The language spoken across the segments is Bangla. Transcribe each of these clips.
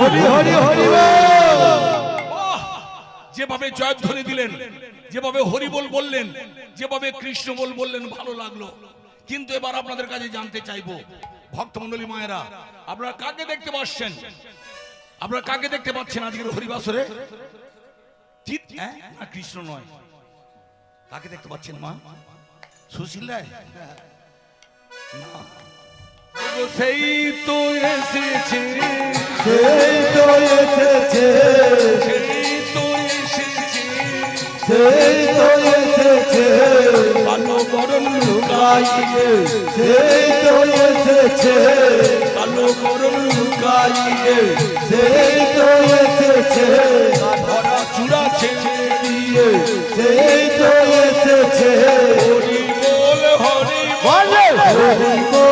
হরি হরি হরি বাহ! যেভাবে জয়ধ্বনি দিলেন যেভাবে হরিবোল বললেন যেভাবে কৃষ্ণ বল বললেন ভালো লাগল। কিন্তু এবার আপনাদের কাছে জানতে চাইব ভক্তমন্ডলী মায়েরা আপনারা কাকে দেখতে পাচ্ছেন? আপনারা কাকে দেখতে পাচ্ছেন আজকের হরিবাসরে? না কৃষ্ণ নয়। কাকে দেখতে পাচ্ছেন মা? সুশীল রায়? না। সেই তো এসেছে সেই তো এসেছে। সেই তো এসেছে। সেই তো এসেছে। কালো বরণ লুকাইয়ে। সেই তো এসেছে। কালো বরণ লুকাইয়ে। সেই তো এসেছে। ধরা চূড়া ছেড়ে দিয়ে। সেই তো এসেছে। হরি বল হরি বল। হরি বল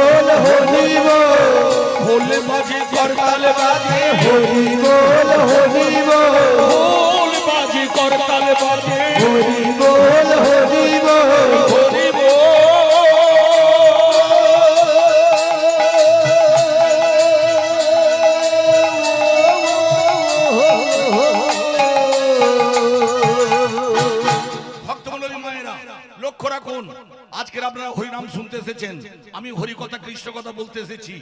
বাজে করতাল বাজে হরি বল হরি বল বাজে করতাল বাজে হরি বল। হরি বল হরি ভক্তমণ্ডলী মায়েরা, লক্ষ্য রাখুন। আজকের আপনারা হরিনাম শুনতে এসেছেন। আমি হরি কথা কৃষ্ণ কথা বলতে এসেছি।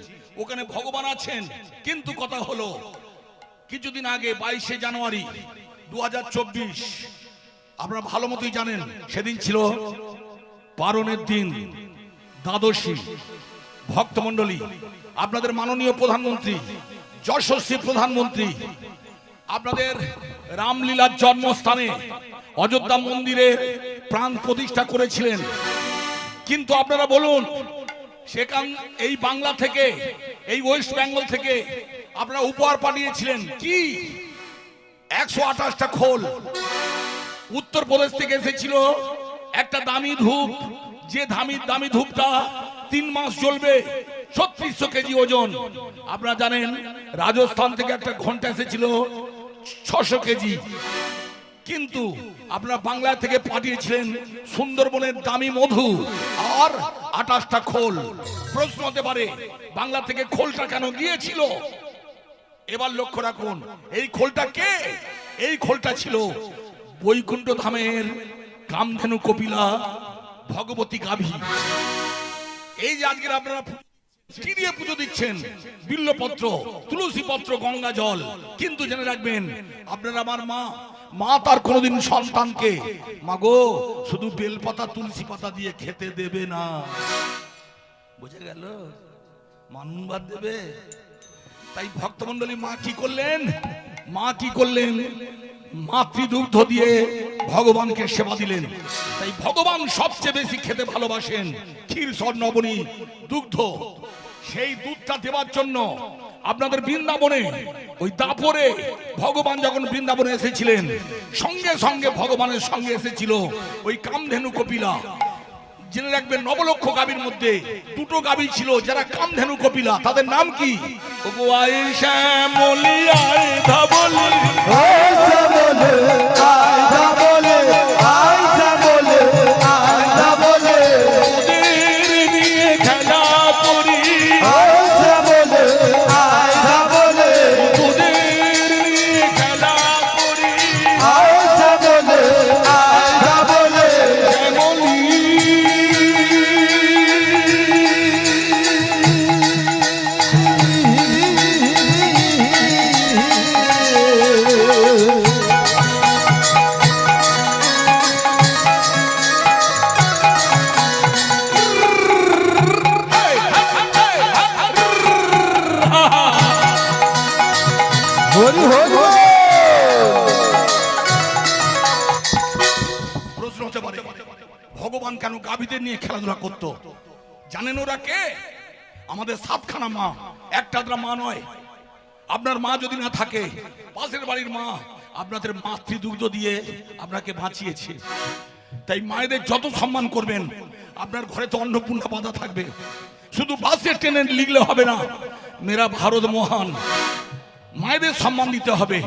ওখানে ভগবান আছেন। কিন্তু কথা হলো, কিছুদিন আগে বাইশে জানুয়ারি দু হাজার চব্বিশ, আপনারা ভালো মতোই জানেন, সেদিন ছিল পারণের দিন, দ্বাদশী ভক্তমণ্ডলী, আপনাদের মাননীয় প্রধানমন্ত্রী, যশস্বী প্রধানমন্ত্রী, আপনাদের রামলীলার জন্মস্থানে অযোধ্যা মন্দিরে প্রাণ প্রতিষ্ঠা করেছিলেন। কিন্তু আপনারা বলুন সেখান এই বাংলা থেকে, এই ওয়েস্ট বেঙ্গল থেকে আপনারা উপহার পাঠিয়েছিলেন। কি? একশো আঠাশটা খোল। উত্তরপ্রদেশ থেকে এসেছিল একটা দামি ধূপ। যে দামি দামি ধূপটা তিন মাস চলবে ছত্রিশশো কেজি ওজন। আপনারা জানেন, রাজস্থান থেকে একটা ঘণ্টা এসেছিল ছশো কেজি। কিন্তু আপনারা বাংলা থেকে পাঠিয়েছিলেন সুন্দরবনের দামি মধু আর আটাশটা খোল। প্রশ্ন হতে পারে, বাংলা থেকে খোলটা কেন গিয়েছিল? এবার লক্ষ্য রাখুন, এই খোলটা কে? এই খোলটা ছিল বৈকুণ্ঠ ধামের কামধেনু কপিলা, ভগবতী গাভী। এই যে আজকের আপনারা কি দিয়ে পুজো দিচ্ছেন? বিল্লপত্র তুলসী পত্র গঙ্গা জল কিন্তু জেনে রাখবেন, আপনারা আমার মা মা তার কোনোদিন সন্তানকে, মাগো, শুধু বেলপাতা, তুলসী পাতা দিয়ে খেতে দেবে না। বুঝে গেল? মানুন বাদ দেবে? তাই ভক্তমন্ডলী মা কি করলেন? মা কি করলেন? মাতৃদুগ্ধ দিয়ে ভগবানকে সেবা দিলেন। তাই ভগবান সবচেয়ে বেশি খেতে ভালোবাসেন ক্ষীর স্বর্ণবনী দুগ্ধ। সেই দুধটা দেওয়ার জন্য আপনাদের বৃন্দাবনে ওই দাপরে ভগবান যখন বৃন্দাবনে এসেছিলেন সঙ্গে সঙ্গে ভগবানের সঙ্গে এসেছিল ওই কামধেনু কপিলা। জেনে রাখবেন নবলক্ষ গাবির মধ্যে দুটো গাবি ছিল যারা কামধেনু কপিলা। তাদের নাম কি? ওগো আমাদের সাতখানা মা, একটা মা নয়। আপনার মা যদি না থাকে, পাশের বাড়ির মা আপনাদের মাতৃদুগ্ধ দিয়ে আপনাকে বাঁচিয়েছে। তাই মায়েদের যত সম্মান করবেন, আপনার ঘরে তো অন্নপূর্ণা বাঁধা থাকবে। শুধু বাসে, ট্রেনে লিখলে হবে না মেরা ভারত মহান। মায়েদের সম্মান দিতে হবে।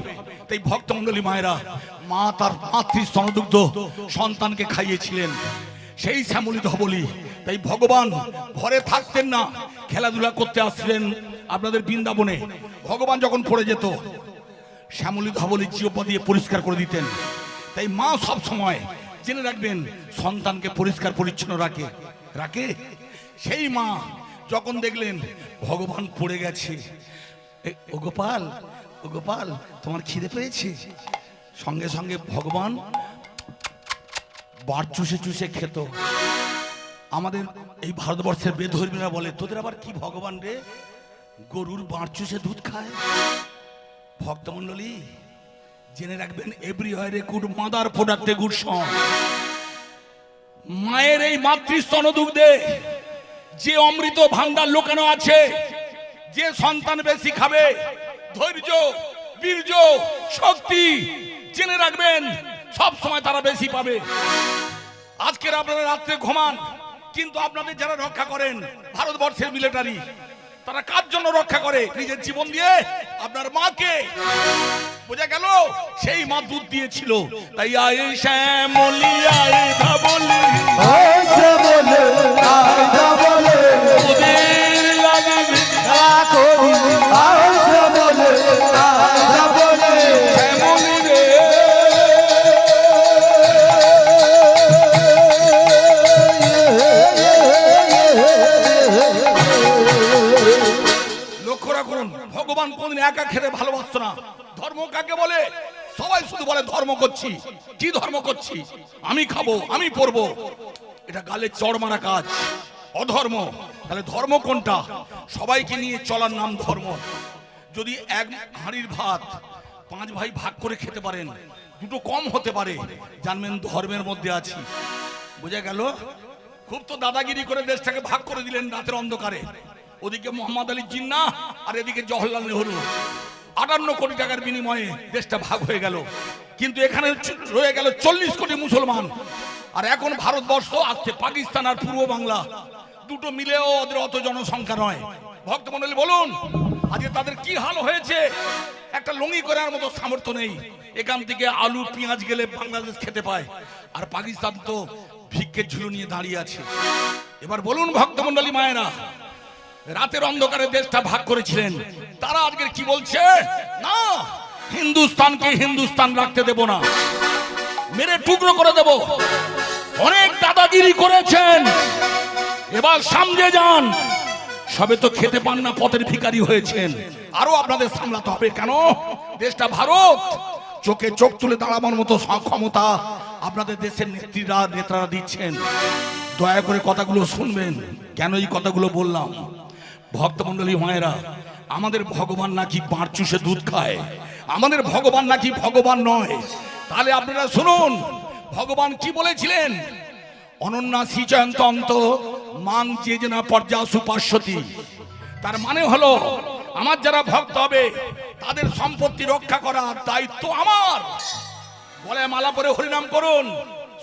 তাই ভক্তমণ্ডলী মায়েরা, মা তার মাতৃ স্তনদুগ্ধ সন্তানকে খাইয়েছিলেন। সেই শ্যামলী ধবলি তাই ভগবান ঘরে থাকতেন না, খেলাধুলা করতে আসছিলেন আপনাদের বৃন্দাবনে। ভগবান যখন পড়ে যেত, শ্যামলী ধবলি জিওপা দিয়ে পরিষ্কার করে দিতেন। তাই মা সব সময় জেনে রাখবেন, সন্তানকে পরিষ্কার পরিচ্ছন্ন রাখে। রাখে? সেই মা যখন দেখলেন ভগবান পড়ে গেছে ও গোপাল ও গোপাল, তোমার খিদে পেয়েছে? সঙ্গে সঙ্গে ভগবান বার চুষে চুষে খেত। আমাদের এই ভারতবর্ষের বেধর্মীরা বলে, তোদের আবার কি ভগবান রে? গরুর বাঁড় চুষে দুধ খায়? ভক্তমণ্ডলী, জেনে রাখবেন এভরি হয় রে গুড মাদার প্রোডাক্ট গুড সং মায়ের এই মাতৃস্তন দুগ্ধে যে অমৃত ভান্ডার লোকানো আছে, যে সন্তান বেশি খাবে, ধৈর্য, বীর্য, শক্তি, জেনে রাখবেন সব সময় তারা বেশি পাবে। আজকের আপনারা রাত্রে ঘুমান। কিন্তু আপনাদের যারা রক্ষা করেন, ভারতবর্ষের মিলিটারি তারা কার জন্য রক্ষা করে? নিজের জীবন দিয়ে? আপনার মাকে। বোঝা গেল? সেই মা দুধ দিয়েছিল। তাই আয়ে শ্যামলি, আয়ে ধাবলি। ভগবান কোনদিন একা খেতে ভালোবাসতো না। ধর্ম কাকে বলে? সবাই শুধু বলে, ধর্ম করছি। কি ধর্ম করছি? আমি খাব, আমি পরবো। এটা গালে চড় মারা কাজ। অধর্ম। তাহলে ধর্ম কোনটা? সবাইকে নিয়ে চলার নাম ধর্ম। যদি এক হাঁড়ির ভাত পাঁচ ভাই ভাগ করে খেতে পারেন, দুটো কম হতে পারে। জানবেন ধর্মের মধ্যে আছি। বোঝা গেল? খুব তো দাদাগিরি করে দেশটাকে ভাগ করে দিলেন রাতের অন্ধকারে। ওদিকে মোহাম্মদ আলী জিন্না, আর এদিকে জওহরলাল নেহরু। আটান্ন কোটি টাকার বিনিময়ে দেশটা ভাগ হয়ে গেল। কিন্তু এখানে রয়ে গেল চল্লিশ কোটি মুসলমান। আর এখন ভারতবর্ষ আসছে পাকিস্তান আর পূর্ব বাংলা, দুটো মিলেও ওদের অত জনসংখ্যা নয়। ভক্তমন্ডলী বলুন, আজকে তাদের কি হাল হয়েছে? একটা লঙ্গি করার মতো সামর্থ্য নেই। এখান থেকে আলু, পেঁয়াজ গেলে বাংলাদেশ খেতে পায়। আর পাকিস্তান তো ভিক্ষের ঝুলো নিয়ে দাঁড়িয়ে আছে। এবার বলুন ভক্তমন্ডলী মায়েরা রাতের অন্ধকারে দেশটা ভাগ করেছিলেন। তারা আজকে কি বলছে? না, হিন্দুস্তানকে হিন্দুস্তান রাখতে দেব না। মেরে টুকরো করে দেব। অনেক দাদাগিরি করেছেন। এবার সামনে যান। সবে তো খেতে পান না, পথের ভিখারি হয়েছেন। আরও আপনাদের সামলাতে হবে কেন? দেশটা ভারত। চোখে চোখ তুলে দাঁড়াবার মতো ক্ষমতা আপনাদের দেশের নেত্রীরা, নেতারা দিচ্ছেন। দয়া করে কথাগুলো শুনবেন। কেন এই কথাগুলো বললাম? ভক্তমণ্ডলী মায়েরা, আমাদের ভগবান নাকি বাঁড় চুষে দুধ খায়? আমাদের ভগবান নাকি ভগবান নয়? তাহলে আপনারা শুনুন, ভগবান কি বলেছিলেন? অনন্যা সিচয়ন্তন্ত মাং যে না পর্যা সুপার্শ্বতী তার মানে হলো, আমার যারা ভক্ত হবে, তাদের সম্পত্তি রক্ষা করার দায়িত্ব আমার। বলে মালা পরে হরিনাম করুন,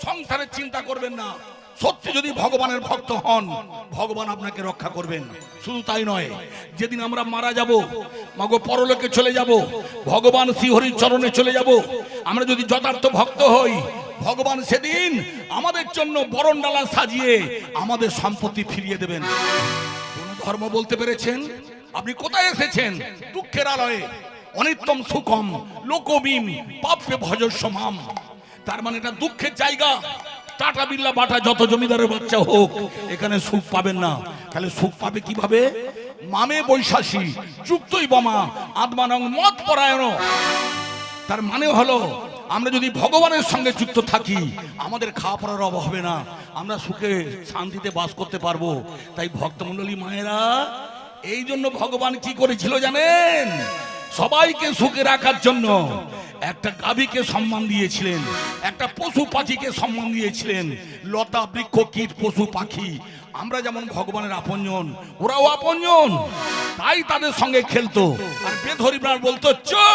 সংসারের চিন্তা করবেন না। সত্যি যদি ভগবানের ভক্ত হন, ভগবান আপনাকে রক্ষা করবেন। শুধু তাই নয়, যেদিন আমরা মারা যাব, মাগো পরলোকে চলে যাব, ভগবান শ্রীহরির চরণে চলে যাব, আমরা যদি যথার্থ ভক্ত হই, ভগবান সেদিন আমাদের জন্য বরণডালা সাজিয়ে আমাদের সম্পত্তি ফিরিয়ে দেবেন। কোন ধর্ম বলতে পেরেছেন? আপনি কোথায় এসেছেন? দুঃখের আলয়ে। অনিত্যম সুখম লোকমিম পাপে ভজস্ব মাম তার মানে এটা দুঃখের জায়গা। টাটা বিল্লা বাটা যত জমিদারের বাচ্চা হোক, এখানে সুখ পাবেন না। তাহলে সুখ পাবে কীভাবে? মামে বৈশাসী যুক্তই বোমা আত্মানং মত পরায়ণ। তার মানে হলো, আমরা যদি ভগবানের সঙ্গে যুক্ত থাকি, আমাদের খাওয়া পড়ার অভাব হবে না। আমরা সুখে শান্তিতে বাস করতে পারব। তাই ভক্তমণ্ডলী মায়েরা, এই জন্য ভগবান কি করেছিল জানেন? সবাইকে সুখে রাখার জন্য একটা গাভীকে সম্মান দিয়েছিলেন একটা পশু পাখিকে সম্মান দিয়েছিলেন লতা বৃক্ষ কীট পশু পাখি। আমরা যেমন ভগবানের আপনজন ওরাও আপনজন তাই তাদের সঙ্গে খেলতো। আর বলতো চো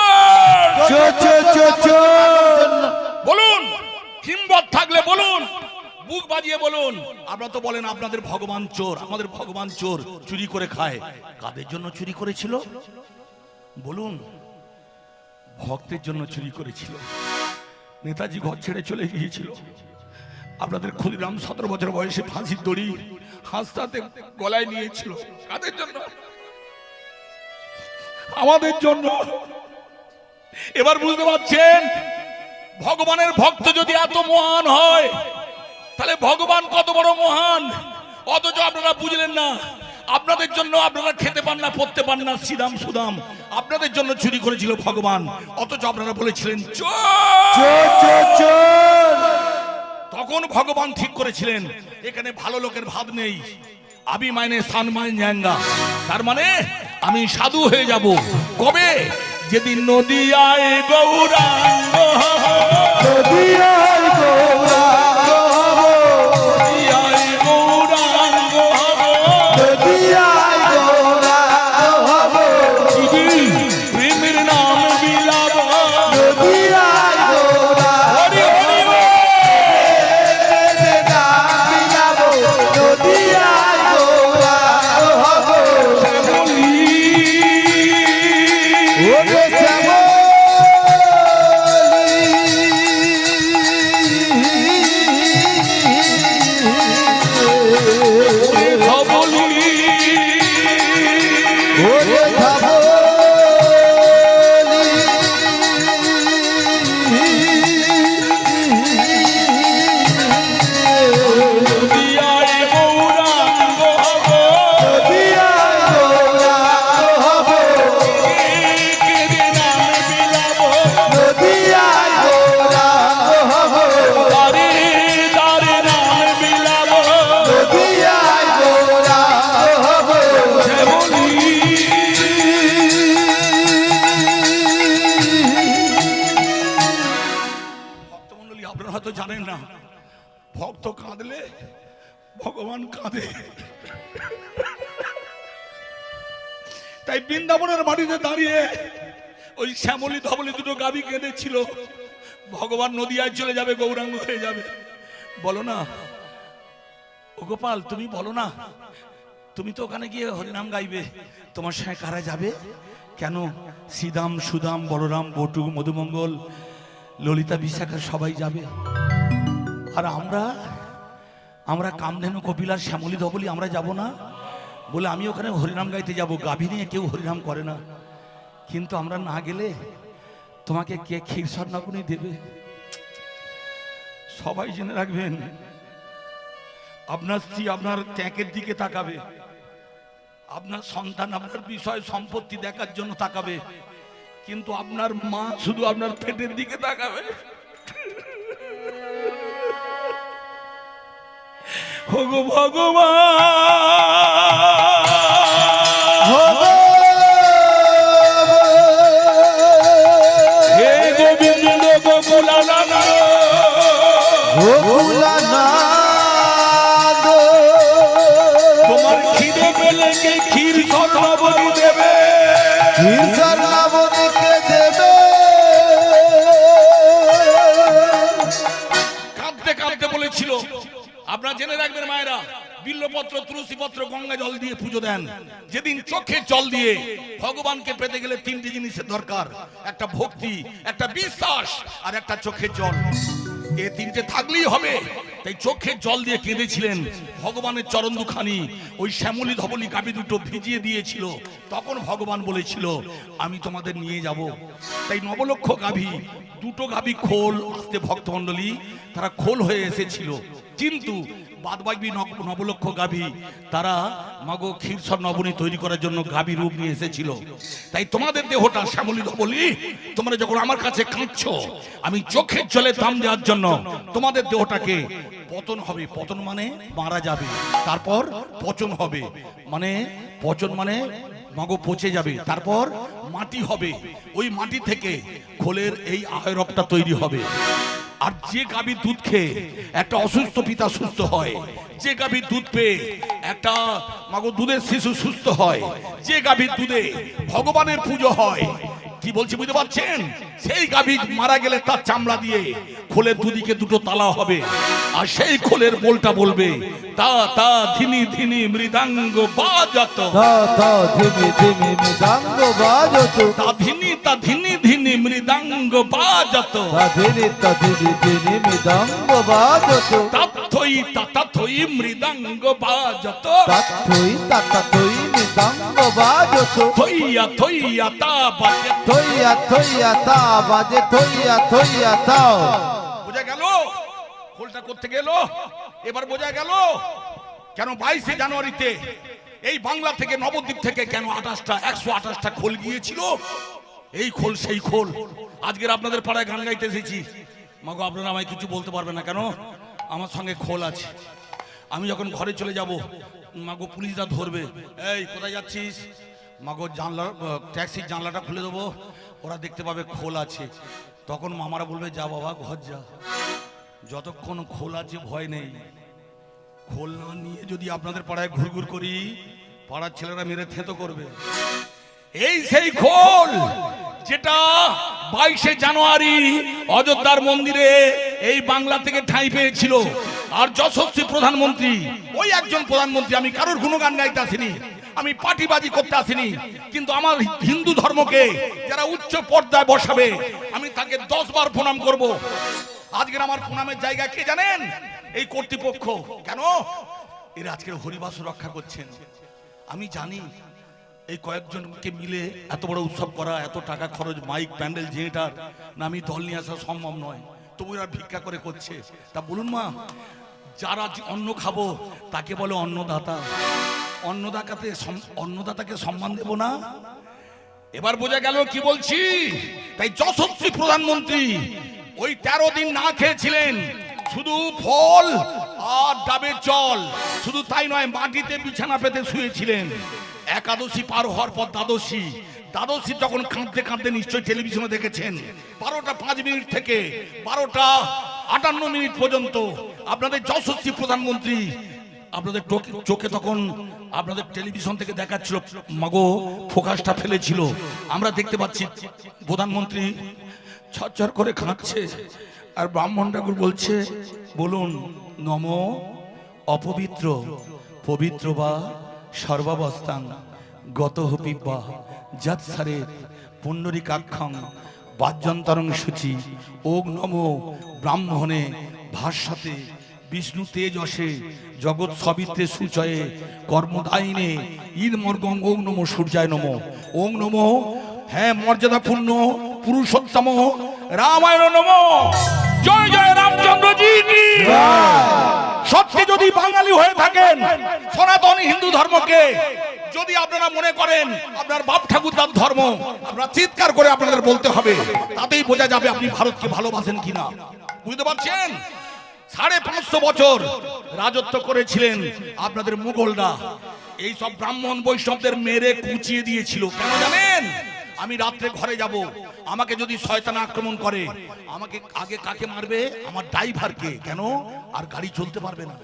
চো চো বলুন হিম্মত থাকলে বলুন বুক বাজিয়ে বলুন। আপনারা তো বলেন আপনাদের ভগবান চোর আমাদের ভগবান চোর চুরি করে খায়। কাদের জন্য চুরি করেছিল? বলুন, ভক্তের জন্য চুরি করেছিল। নেতাজি ঘর ছেড়ে চলে গিয়েছিল। আপনাদের ক্ষুদিরাম সতেরো বছর বয়সে ফাঁসির দড়ি হাসতে গলায় নিয়েছিল। কাদের জন্য? আমাদের জন্য। এবার বুঝতে পারছেন, ভগবানের ভক্ত যদি এত মহান হয়, তাহলে ভগবান কত বড় মহান? অথচ আপনারা বুঝলেন না। আপনাদের জন্য আপনারা খেতে পান না পড়তে পান না সিদাম সুদাম। আপনাদের জন্য চুরি করেছিল ভগবান। অথচ আপনারা বলেছিলেন তখন ভগবান ঠিক করেছিলেন এখানে ভালো লোকের ভাব নেই। আমি মাইনে সান জাঙ্গা তার মানে আমি সাধু হয়ে যাব। কবে? যেদিন নদিয়ায় গৌরাঙ্গ। নদিয়ায় তাই বৃন্দাবনের মাটিতে দাঁড়িয়ে ওই শ্যামলি ধবলি দুটো গাবি কেঁদেছিল। ভগবান নদিয়ায় চলে যাবে, গৌরাঙ্গ হয়ে যাবে। বলো না। ও গোপাল, তুমি বলো না। তুমি তো ওখানে গিয়ে হরিনাম গাইবে। তোমার সঙ্গে কারা যাবে? কেন? শ্রীদাম, সুদাম, বলরাম, বটু, মধুমঙ্গল, ললিতা, বিশাখা সবাই যাবে। আর আমরা? আমরা কামধেনু কপিলার শ্যামলী ধবলি আমরা যাব না? বলে, আমি ওখানে হরিনাম গাইতে যাব, গাভী নিয়ে কেউ হরিনাম করে না। কিন্তু আমরা না গেলে তোমাকে কে ক্ষীর স্বর্ণাগুনি দেবে? সবাই জেনে রাখবেন, আপনার স্ত্রী আপনার ট্যাঁকের দিকে তাকাবে। আপনার সন্তান আপনার বিষয় সম্পত্তি দেখার জন্য তাকাবে। কিন্তু আপনার মা শুধু আপনার পেটের দিকে তাকাবে। ভগবান! বিল্লপত্র তুলসী পত্র গঙ্গা জল দিয়ে পুজো দেন। যেদিন চোখে জল দিয়ে ভগবানকে পেতে গেলে তিনটি জিনিসের দরকার। একটা ভক্তি, একটা বিশ্বাস, আর একটা চোখের জল। এ তিনটে থাকলেই হবে। তাই চোখের জল দিয়ে কেঁদেছিলেন ভগবানের চরণ দুখানি ওই শ্যামলী ধবলি গাবি দুটো ভিজিয়ে দিয়েছিল। তখন ভগবান বলেছিল, আমি তোমাদের নিয়ে যাব। তাই নবলক্ষ গাভী দুটো গাভী খোল আসতে ভক্তমণ্ডলী, তারা খোল হয়ে এসেছিল। কিন্তু বাদবাকি নব- নবলক্ষ গাভী, তারা মাগো ক্ষীরসর নবনী তৈরি করার জন্য গাভী রূপ নিয়ে এসেছিল। তাই তোমাদের দেহটা শ্যামলী ধবলি তোমরা যখন আমার কাছে কাঁদছ, আমি চোখের জলে দাম দেওয়ার জন্য তোমাদের দেহটাকে পতন হবে। পতন মানে মারা যাবে, তারপর পচন হবে। মানে পচন মানে মাগো পচে যাবে, তারপর মাটি হবে। ওই মাটি থেকে খোলের এই আয়রকটা তৈরি হবে। আর যে গাভীর দুধ খেয়ে একটা অসুস্থ পিতা সুস্থ হয় যে গাভীর দুধ পেয়ে একটা মাগো দুধের শিশু সুস্থ হয় যে গাভীর দুধে ভগবানের পুজো হয় কি বলছি বুঝতে পারছেন? সেই গাভী মারা গেলে তার চামড়া দিয়ে খোলের দুদিকে দুটো তালা হবে আর সেই খোলের বোলটা বলবে তা তা ধিনি ধিনি মৃদাঙ্গ বাজাত। তা তা ধিমি ধিমি মৃদাঙ্গ বাজত। তা ধিনি তা ধিনি ধিনি মৃদাঙ্গ বাজাত। তা ধিনি তা ধিনি ধিনি মৃদাঙ্গ বাজত। তাথই তাথই মৃদাঙ্গ বাজত। তাথই তাথই মৃদাঙ্গ বাজত। থইয়া থইয়া তা বাজে। থইয়া থইয়া তা বাজে থইয়া থইয়া তাও। বোঝা গেল? খোলটা করতে গেল? এবার বোঝা গেল? কেন বাইশে জানুয়ারিতে এই বাংলা থেকে নবদ্বীপ থেকে কেন আঠাশটা একশো আঠাশটা খোল গিয়েছিল? এই খোল, সেই খোল। আজকের আপনাদের পাড়ায় গান গাইতে এসেছি। মাগো, আপনারা আমায় কিছু বলতে পারবেন না কেন? আমার সঙ্গে খোল আছে। আমি যখন ঘরে চলে যাব, মাগো, পুলিশরা ধরবে। এই, কোথায় যাচ্ছিস? মাগো, জানলা ট্যাক্সির জানলাটা খুলে দেবো। ওরা দেখতে পাবে খোল আছে। তখন মামারা বলবে, যা বাবা, ঘর যা। যতক্ষণ খোল আছে, ভয় নেই। খোল না নিয়ে যদি আপনাদের পাড়ায় ঘুরঘুর করি, পাড়ার ছেলেরা মেরে থেতো করবে। এই সেই খোল! যেটা বাইশে জানুয়ারি অযোধ্যার মন্দিরে এই বাংলা থেকে ঠাঁই পেয়েছিল। আর যশস্বী প্রধানমন্ত্রী, ওই একজন প্রধানমন্ত্রী, আমি কারোর গুণগান গাইতে আসিনি, আমি পার্টিবাজি করতে আসিনি, কিন্তু আমার হিন্দু ধর্মকে যারা উচ্চ পর্দায় বসাবে, আমি তাকে দশ বার প্রণাম করব। আজকের আমার প্রণামের জায়গা কে জানেন? এই কর্তৃপক্ষ। কেন? এরা আজকের হরিবাস রক্ষা করছেন। আমি জানি এই কয়েকজনকে মিলে এত বড় উৎসব করা, এত টাকা খরচ, মাইক, প্যান্ডেল জেনেটার না আমি দল নিয়ে আসা সম্ভব নয়। তবু এরা ভিক্ষা করে করছে। তা বলুন মা, যারা অন্ন খাব, তাকে বলে অন্নদাতা। অন্নদাতাকে অন্নদাতাকে সম্মান দেব না? এবার বোঝা গেল কি বলছি? তাই যশস্বী প্রধানমন্ত্রী ওই তেরো দিন না খেয়েছিলেন, শুধু ফল আর ডাবের জল। শুধু তাই নয়, মাটিতে বিছানা পেতে শুয়েছিলেন। একাদশী পার হওয়ার পর দ্বাদশী। দ্বাদশী যখন কাঁদতে কাঁদতে নিশ্চয়ই টেলিভিশনে দেখেছেন। বারোটা পাঁচ মিনিট থেকে বারোটা আটান্ন মিনিট পর্যন্ত আপনাদের যশস্বী প্রধানমন্ত্রী আপনাদের চোখে তখন আপনাদের টেলিভিশন থেকে দেখাচ্ছিল, মাগো, ফোকাসটা ফেলেছিল। আমরা দেখতে পাচ্ছি প্রধানমন্ত্রী ছচ্ছর করে খাচ্ছে আর ব্রাহ্মণ ঠাকুর বলছে, বলুন, নম অপবিত্র, পবিত্র বা সর্বাবস্থান। গত হপিবা যৎ সারে পুণ্ডরিকাক্ষং বাদ্যন্তরং সূচি, ওগ নম ব্রাহ্মণে, ভাষ্যতে, বিষ্ণু তেজসে, জগৎ সবিত্রে সুচয়ে, কর্মদায়িনে ঈদ মর্গং ওং নম সূর্যায় নম। ওং নম হ্যাঁ মর্যাদাপূর্ণ পুরুষোত্তম, রামায়ণ নম। জয় জয় সত্যি যদি বাঙালি হয়ে থাকেন, সনাতন হিন্দু ধর্মকে, যদি আপনারা মনে করেন আপনার বাপ ঠাকুরদার ধর্ম, আপনারা চিৎকার করে আপনাদের বলতে হবে, তাতেই বোঝা যাবে আপনি ভারতকে ভালোবাসেন কিনা। বুঝতে পারছেন? সাড়ে পাঁচশো বছর রাজত্ব করেছিলেন আপনাদের মুঘলরা। এই সব ব্রাহ্মণ বৈষ্ণবদের মেরে কুচিয়ে দিয়েছিল, কেন জানেন? আমি রাত্রে ঘরে যাব। আমাকে যদি শয়তান আক্রমণ করে, আমাকে আগে কাকে মারবে? আমার ড্রাইভারকে। কেন? আর গাড়ি চলতে পারবে না।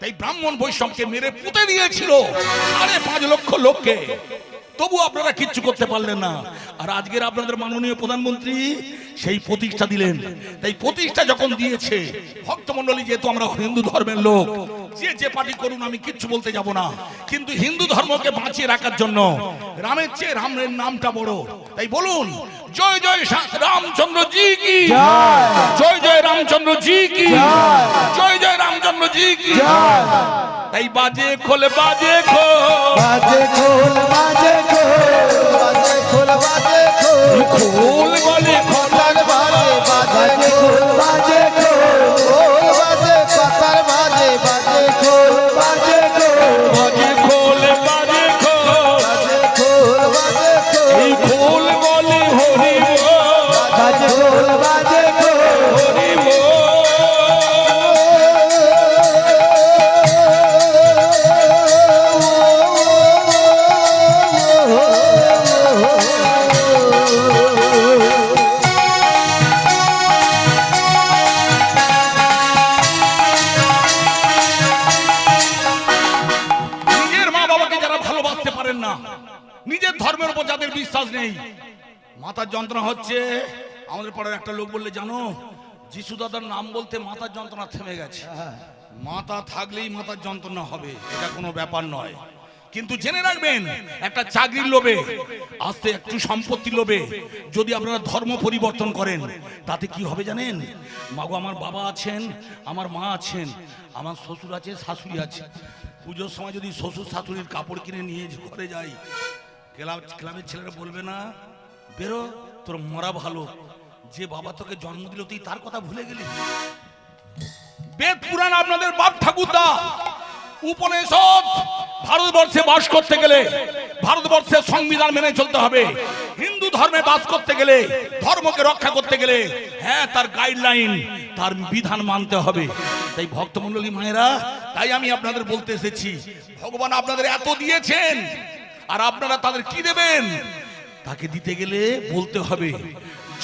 তাই ব্রাহ্মণ বৈষ্ণবকে মেরে পুঁতে দিয়েছিল সাড়ে পাঁচ লক্ষ লোককে। তবু আপনারা কিচ্ছু করতে পারলেন না। আর আজকের আপনাদের মাননীয় প্রধানমন্ত্রী সেই প্রতিষ্ঠা দিলেন। তাই প্রতিষ্ঠা যখন দিয়েছে, ভক্তমণ্ডলী যেহেতু আমরা হিন্দু ধর্মের লোক, যে যে পার্টি করুন, আমি কিচ্ছু বলতে যাব না। কিন্তু হিন্দু ধর্মকে বাঁচিয়ে রাখার জন্য রামের চেয়ে রামের নামটা বড়। তাই বলুন জয় জয় রামচন্দ্র জি কি? জয়। জয় রামচন্দ্র জি কি? জয়। জয় রামচন্দ্র জি কি? তাই বাজে খোলে বাজে খোল। বাজে খোল বাজে খোল। বাজে খোল বাজে খোল। খোল বলে খোল বাজে বাজে খোল। বাজে খোল খোল। না। নিজের ধর্মের উপর যাদের বিশ্বাস নেই। মাথার যন্ত্রণা হচ্ছে। আমাদের পাড়ার একটা লোক বললে, জানো, যিশু দাদার নাম বলতে মাথার যন্ত্রণা থেমে গেছে। মাথা থাকলেই মাথার যন্ত্রণা হবে, এটা কোনো ব্যাপার নয়। কিন্তু জেনে রাখবেন, একটা চাকরির লোভে, আস্তে একটু সম্পত্তি লোভে যদি আপনারা ধর্ম পরিবর্তন করেন, তাতে কি হবে জানেন? মাগো, আমার বাবা আছেন, আমার মা আছেন, আমার শ্বশুর আছে, শাশুড়ি আছে। পুজোর সময় যদি শ্বশুর শাশুড়ির কাপড় কিনে নিয়ে ঘরে যাই, ক্লাব ক্লাবের ছেলেরা বলবে না, বেরো, তোর মরা ভালো। যে বাবা তোকে জন্ম দিল, তুই তার কথা ভুলে গেলি। বেদ পুরাণ আপনাদের বাপ ঠাকুরদা, উপনিষদ ভারতবর্ষে বাস করতে গেলে, ভারতবর্ষের সংবিধান মেনে চলতে হবে। হিন্দু ধর্মে বাস করতে গেলে, ধর্মকে রক্ষা করতে গেলে হ্যাঁ তার গাইডলাইন তার বিধান মানতে হবে। তাই ভক্তমণ্ডলী মায়েরা, তাই আমি আপনাদের বলতে এসেছি, ভগবান আপনাদের এত দিয়েছেন, আর আপনারা তাদের কি দেবেন? তাকে দিতে গেলে বলতে হবে,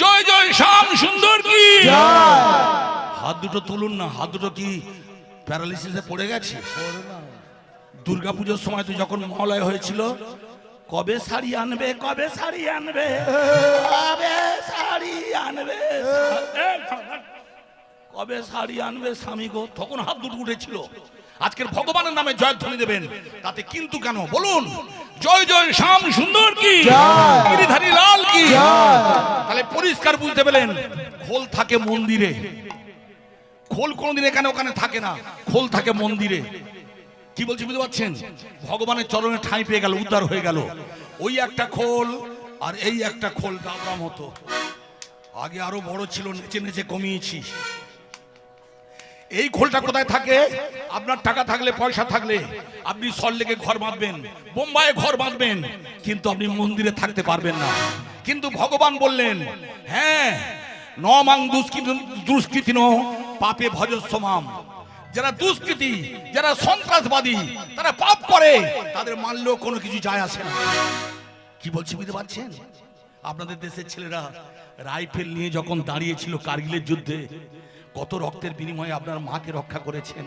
জয় জয় শ্যাম সুন্দর কি? হাত দুটো তুলুন না, হাত দুটো কি প্যারালিসিসে পড়ে গেছে? দুর্গাপুজোর সময় তো যখন মহালয় হয়েছিল, কবে শাড়ি আনবে, কবে শাড়ি আনবে? কবে শাড়ি আনবে? কবে শাড়ি আনবে স্বামী গো? তখন হাত দুটো উঠেছিল। আজকের ভগবানের নামে জয়ধ্বনি দেবেন। তাতে কিন্তু কেন? বলুন। জয় জয় শ্যাম সুন্দর কি? গিরিধারী লাল কি? তাহলে পরিষ্কার বুঝতে পেলেন খোল থাকে মন্দিরে। খোল কোনোদিন এখানে ওখানে থাকে না। খোল থাকে মন্দিরে। কি বলছি বুঝতে পারছেন? ভগবানের চরণে ঠাঁই পেয়ে গেল উদ্ধার হয়ে গেল। ওই একটা খোল আর এই একটা খোল ডাবরাম হতো আগে আরও বড় ছিল নেচে নেচে কমিয়েছি। এই খোলটা কোথায় থাকে? আপনার টাকা থাকলে, পয়সা থাকলে আপনি সল্লেকে ঘর বাঁধবেন, বোম্বাইয়ে ঘর বাঁধবেন, কিন্তু আপনি মন্দিরে থাকতে পারবেন না। কিন্তু ভগবান বললেন হ্যাঁ নমাং দুষ্কৃতি দুষ্কৃতি ন পাপে ভজস্বমাম। যারা দুষ্কৃতি, যারা সন্ত্রাসবাদী, তারা পাপ করে, তাদের মানলেও কোনো কিছু যায় আসে না। কি বলছি, বুঝতে পারছেন? আপনাদের দেশের ছেলেরা রাইফেল নিয়ে যখন দাঁড়িয়েছিল কার্গিলের যুদ্ধে কত রক্তের বিনিময়ে আপনার মাকে রক্ষা করেছেন।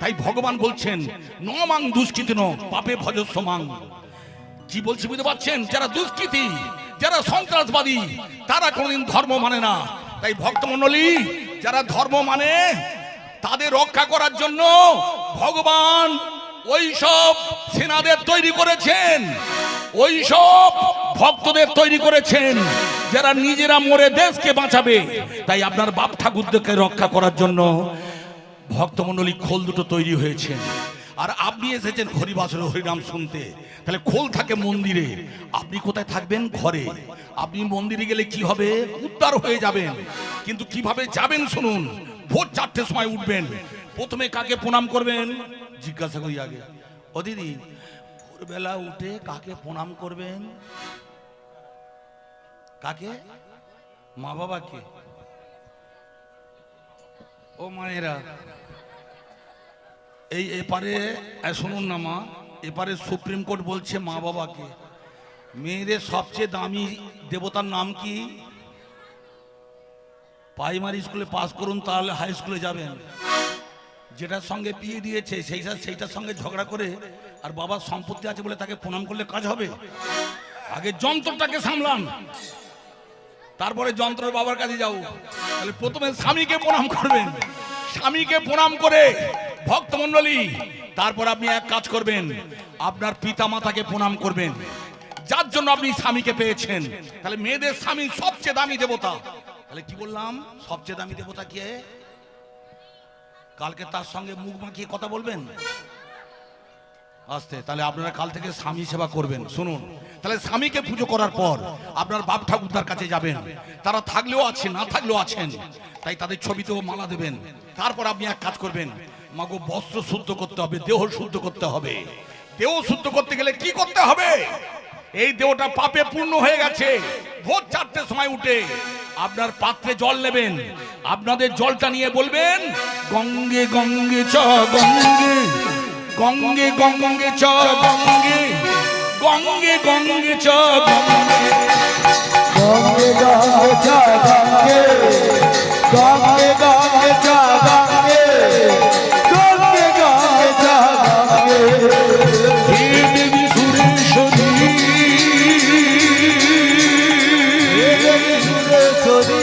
তাই ভগবান বলছেন নমাং দুষ্কৃতি ন, পাপে ভজস্ব মাং। কি বলছি বুঝতে পারছেন? যারা দুষ্কৃতি, যারা সন্ত্রাসবাদী, তারা কোনোদিন ধর্ম মানে না। তাই ভক্তমণ্ডলী, যারা ধর্ম মানে তাদের রক্ষা করার জন্য ভগবান ওই সব সেনাদের তৈরি করেছেন। ওই সব ভক্তদের তৈরি করেছেন। যারা নিজেরা মরে দেশকে বাঁচাবে, তাই আপনার বাপ ঠাকুরদেরকে রক্ষা করার জন্য ভক্তমণ্ডলী খোল দুটো তৈরি হয়েছে। আর আপনি এসেছেন হরিবাসর হরিনাম শুনতে। তাহলে খোল থাকে মন্দিরে। আপনি কোথায় থাকবেন? ঘরে। আপনি মন্দিরে গেলে কি হবে? উদ্ধার হয়ে যাবেন। কিন্তু কীভাবে যাবেন শুনুন। ভোর চারটের সময় উঠবেন। প্রথমে কাকে প্রণাম করবেন? জিজ্ঞাসা করি আগে। ও দিদি, ভোরবেলা উঠে কাকে প্রণাম করবেন? কাকে? মা বাবাকে? ও মায়েরা, এই এপারে শুনুন না মা, এপারে সুপ্রিম কোর্ট বলছে মা বাবাকে। মেয়েদের সবচেয়ে দামি দেবতার নাম কি? প্রাইমারি স্কুলে পাস করুন, তাহলে হাই স্কুলে যাবেন। যেটার সঙ্গে বিয়ে দিয়েছে সেইটা সেইটার সঙ্গে ঝগড়া করে, আর বাবার সম্পত্তি আছে বলে তাকে প্রণাম করলে কাজ হবে? আগে যন্ত্রটাকে সামলান। তারপরে যন্ত্রের বাবার কাছে যাও। তাহলে প্রথমে স্বামীকে প্রণাম করবেন। স্বামীকে প্রণাম করে ভক্তমণ্ডলী তারপর আপনি এক কাজ করবেন। আপনার পিতা মাতাকে প্রণাম করবেন। যার জন্য আপনি স্বামীকে পেয়েছেন। তাহলে মেয়েদের স্বামী সবচেয়ে দামি দেবতা। তাহলে কি বললাম? সবচেয়ে দামি দেবতা কে? কালকে তার সঙ্গে মুখ মাখিয়ে কথা বলবেন? আসতে, তাহলে আপনারা কাল থেকে স্বামী সেবা করবেন। শুনুন। তাহলে স্বামীকে পুজো করার পর আপনার বাপ ঠাকুরদার কাছে যাবেন। তারা থাকলেও আছে না থাকলেও আছেন, তাই তাদের ছবিতেও মালা দেবেন। তারপর আপনি এক কাজ করবেন, মাগো বস্ত্র শুদ্ধ করতে হবে, দেহ শুদ্ধ করতে হবে। দেহ শুদ্ধ করতে গেলে কি করতে হবে? এই দেহটা পাপে পূর্ণ হয়ে গেছে। ভোর চারটের সময় উঠে আপনার পাত্রে জল নেবেন। আপনাদের জলটা নিয়ে বলবেন, গঙ্গে গঙ্গে চ গঙ্গে গঙ্গে গঙ্গে চ, গঙ্গে। গঙ্গে গঙ্গে চ গঙ্গে গঙ্গে চ গঙ্গে। গঙ্গে গঙ্গে চ গঙ্গে। গঙ্গে গঙ্গে চ গঙ্গে। হে দেবী সুরেশ্বরী। হে দেবী সুরেশ্বরী।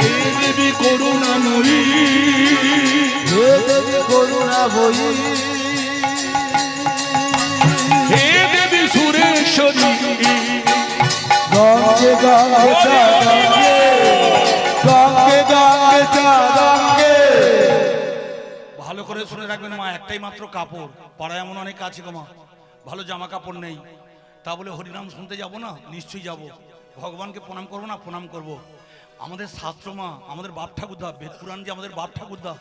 হে দেবী করুণাময়ী। হে দেবী করুণা ভালো করে শুনে রাখবেন মা, একটাই মাত্র কাপড়। পাড়ায় এমন অনেক আছে গো মা। ভালো জামা কাপড় নেই। তা বলে হরিনাম শুনতে যাব না? নিশ্চয়ই যাব। ভগবানকে প্রণাম করব না প্রণাম করব। আমাদের শাস্ত্র মা, আমাদের বাপ ঠাকুরদা বেদ পুরাণ যে আমাদের বাপ ঠাকুরদা,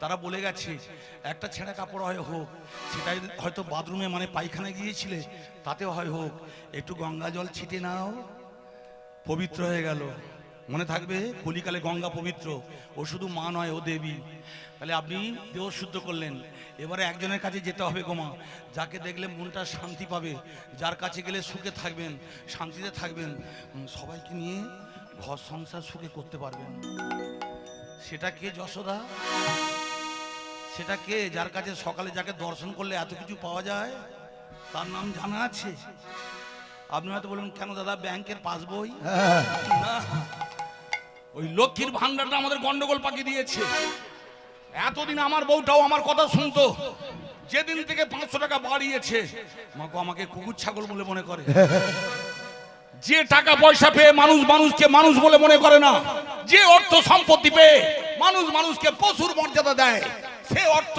তারা বলে গেছে, একটা ছেঁড়া কাপড় হয় হোক, সেটাই হয়তো বাথরুমে মানে পায়খানায় গিয়েছিলে, তাতেও হয় হোক। একটু গঙ্গা জল ছিটে নাও। পবিত্র হয়ে গেল। মনে থাকবে, কলিকালে গঙ্গা পবিত্র। ও শুধু মা নয়, ও দেবী। তাহলে আপনি দেহ শুদ্ধ করলেন। এবারে একজনের কাছে যেতে হবে গোমা যাকে দেখলে মনটা শান্তি পাবে, যার কাছে গেলে সুখে থাকবেন, শান্তিতে থাকবেন সবাইকে নিয়ে ঘর সংসার সুখে করতে পারবেন। সেটা কে যশোদা? সেটা কে যার কাছে সকালে যাকে দর্শন করলে এত কিছু পাওয়া যায়? তার নাম জানা আছে? আপনি হয়তো বলুন কেন দাদা ব্যাংকের পাসবই হ্যাঁ। না ওই লক্ষ্মীর ভান্ডারটা আমাদের গন্ডগোল পাকিয়ে দিয়েছে। এতদিন আমার বউটাও আমার কথা শুনতো। যেদিন থেকে পাঁচশো টাকা বাড়িয়েছে মাকে আমাকে কুকুর ছাগল বলে মনে করে। যে টাকা পয়সা পেয়ে মানুষ মানুষকে মানুষ বলে মনে করে না যে অর্থ সম্পত্তি পেয়ে মানুষ মানুষকে পশুর মর্যাদা দেয় সে অর্থ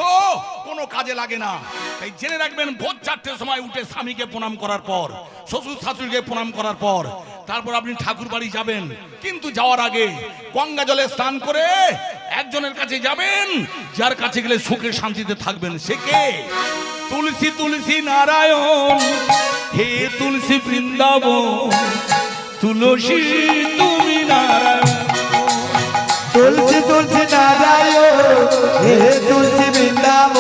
কোনো কাজে লাগে না। তাই জেনে রাখবেন, ভোর চারটের সময় উঠে স্বামীকে প্রণাম করার পর, শ্বশুর শাশুড়িকে প্রণাম করার পর, তারপর আপনি ঠাকুর বাড়ি যাবেন। কিন্তু যাওয়ার আগে গঙ্গা জলে স্নান করে একজনের কাছে যাবেন, যার কাছে গেলে সুখে শান্তিতে থাকবেন। সে কে? তুলসী তুলসী নারায়ণ। হে তুলসী বৃন্দাবন, তুলসী তুমি নারায়ণ। তুলসী তুলসী নারায়ণ হে তুলসী বৃন্দাব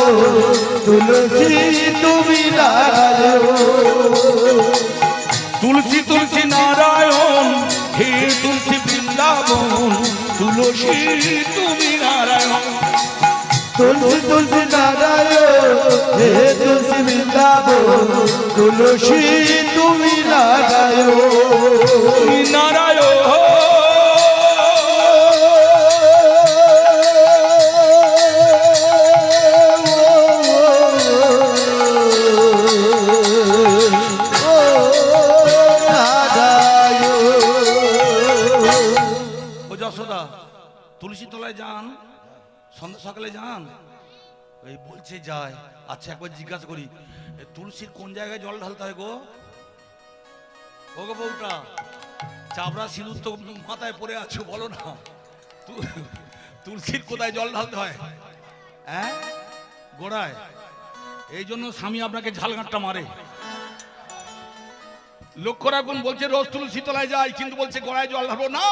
তুলসী তুমি নারায়ণ। তুলসী তুলসী নারায়ণ হে তুলসী বৃন্দাবন তুলসী তুমি নারায়ণ। তুলসী তুলসী নারায়ণ হে তুলসী বৃন্দাব তুলসী তুমি নারায়ণ। নারায়ণ সকালে যান? এই বলছে যায়। আচ্ছা একবার জিজ্ঞাসা করি তুলসীর কোন জায়গায় জল ঢালতে হয় গো? গো বউটা, চাবড়া সিঁদুর তো মাথায় পড়ে আছো, বলো না। তুলসীর কোথায় জল ঢালতে হয়? হ্যাঁ? গোড়ায়। এই জন্য স্বামী আপনাকে ঝালঘাটটা মারে। লক্ষ্য রাখুন বলছে রোজ তুলসী তলায় যায় কিন্তু বলছে গোড়ায় জল ঢালবো না।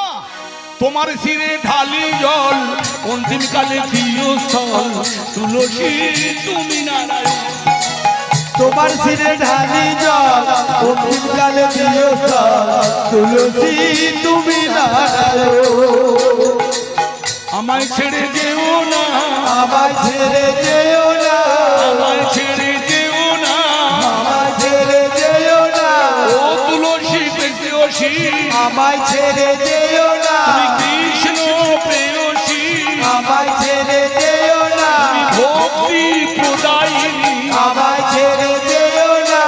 তোমার শিরে ঢালি জল অন্তিম কালে প্রিয় স্থল। তুলসী তুমি নারায়ণ। তোমার শিরে ঢালি জল অন্তিম কালে তুলসী তুমি নারায়ণ। আমায় ছেড়ে যেও না। আমায় ছেড়ে আমায় ছেড়ে যেও না। তুমি কৃষ্ণ প্রেয়সী। আমায় ছেড়ে যেও না। ভক্তি প্রদায়িনী। আমায় ছেড়ে যেও না।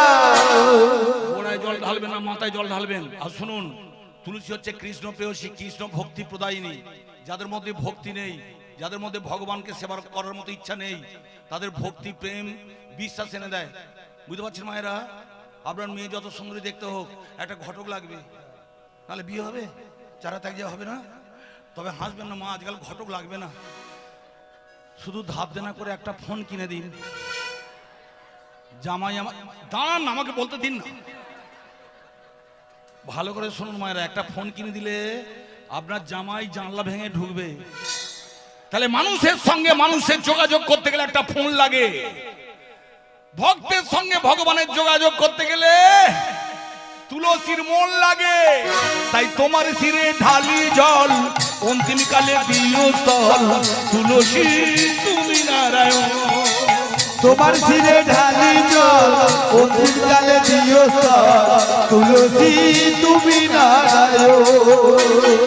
গোড়ায় জল ঢালবেন না মাথায় জল ঢালবেন। আর শুনুন তুলসী হচ্ছে কৃষ্ণ প্রেয়সী কৃষ্ণ ভক্তি প্রদায়িনী। যাদের মধ্যে ভক্তি নেই যাদের মধ্যে ভগবানকে সেবা করার মতো ইচ্ছা নেই তাদের ভক্তি প্রেম বিশ্বাস এনে দেয়। বুঝতে পারছেন মায়েরা? আপনার মেয়ে যত সুন্দরী দেখতে হোক একটা ঘটক লাগবে। তাহলে বিয়ে হবে? চারা ত্যাগ হবে না? তবে হাসবেন না মা, আজকাল ঘটক লাগবে না। শুধু ধাপ দেনা করে একটা ফোন কিনে দিন। জামাই আমার দাঁড়ান, আমাকে বলতে দিন না। ভালো করে শুনুন মায়েরা, একটা ফোন কিনে দিলে আপনার জামাই জানলা ভেঙে ঢুকবে। তাহলে মানুষের সঙ্গে মানুষের যোগাযোগ করতে গেলে একটা ফোন লাগে। ভক্তের সঙ্গে ভগবানের যোগাযোগ করতে গেলে তুলসীর মন লাগে। তাই তোমার শিরে ঢালি জল অন্তিম কালে দিও তল তুলসী, তুমি নারায়ণ। তোমার শিরে ঢালি জল অন্তিম কালে দিও তল তুলসী, তুমি নারায়ণ।